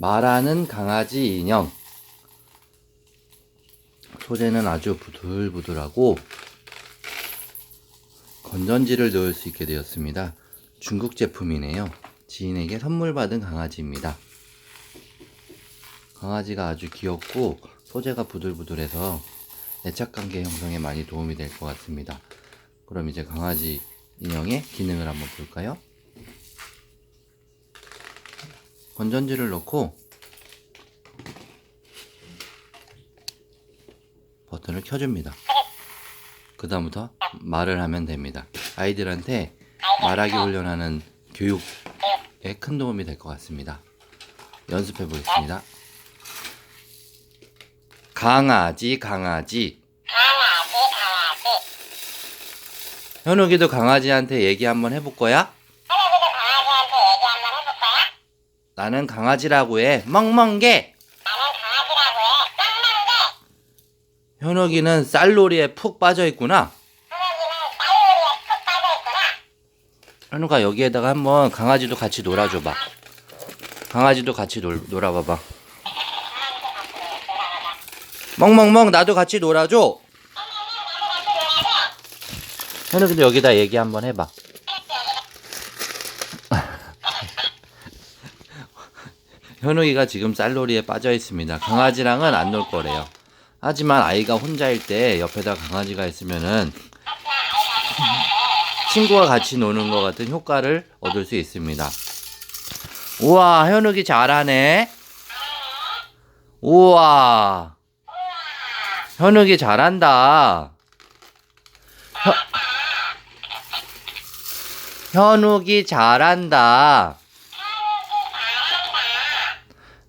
말하는 강아지 인형. 소재는 아주 부들부들하고 건전지를 넣을 수 있게 되었습니다. 중국 제품이네요. 지인에게 선물 받은 강아지입니다. 강아지가 아주 귀엽고 소재가 부들부들해서 애착 관계 형성에 많이 도움이 될 것 같습니다. 그럼 이제 강아지 인형의 기능을 한번 볼까요? 건전지를 넣고 버튼을 켜줍니다. 그 다음부터 말을 하면 됩니다. 아이들한테 말하기 훈련하는 교육에 큰 도움이 될 것 같습니다. 연습해 보겠습니다. 강아지, 강아지. 현욱이도 강아지한테 얘기 한번 해볼 거야? 나는 강아지라고 해. 멍멍개. 현욱이는 쌀놀이에 푹 빠져 있구나. 현욱아 여기에다가 한번 강아지도 같이 놀아줘봐. 강아지도 같이 놀, 놀아봐봐. 멍멍멍 나도 같이 놀아줘. 현욱이도 여기다 얘기 한번 해봐. 현욱이가 지금 쌀놀이에 빠져 있습니다. 강아지랑은 안 놀 거래요. 하지만 아이가 혼자일 때 옆에다 강아지가 있으면은 친구와 같이 노는 것 같은 효과를 얻을 수 있습니다. 우와, 현욱이 잘하네. 우와. 현욱이 잘한다. 현, 현욱이 잘한다.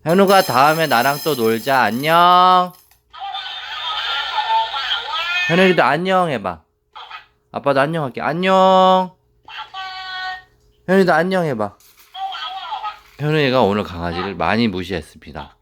현욱아, 다음에 나랑 또 놀자. 안녕. 현욱이도 안녕 해봐. 아빠도 안녕 할게. 안녕. 현욱이도 안녕 해봐. 현욱이가 오늘 강아지를 많이 무시했습니다.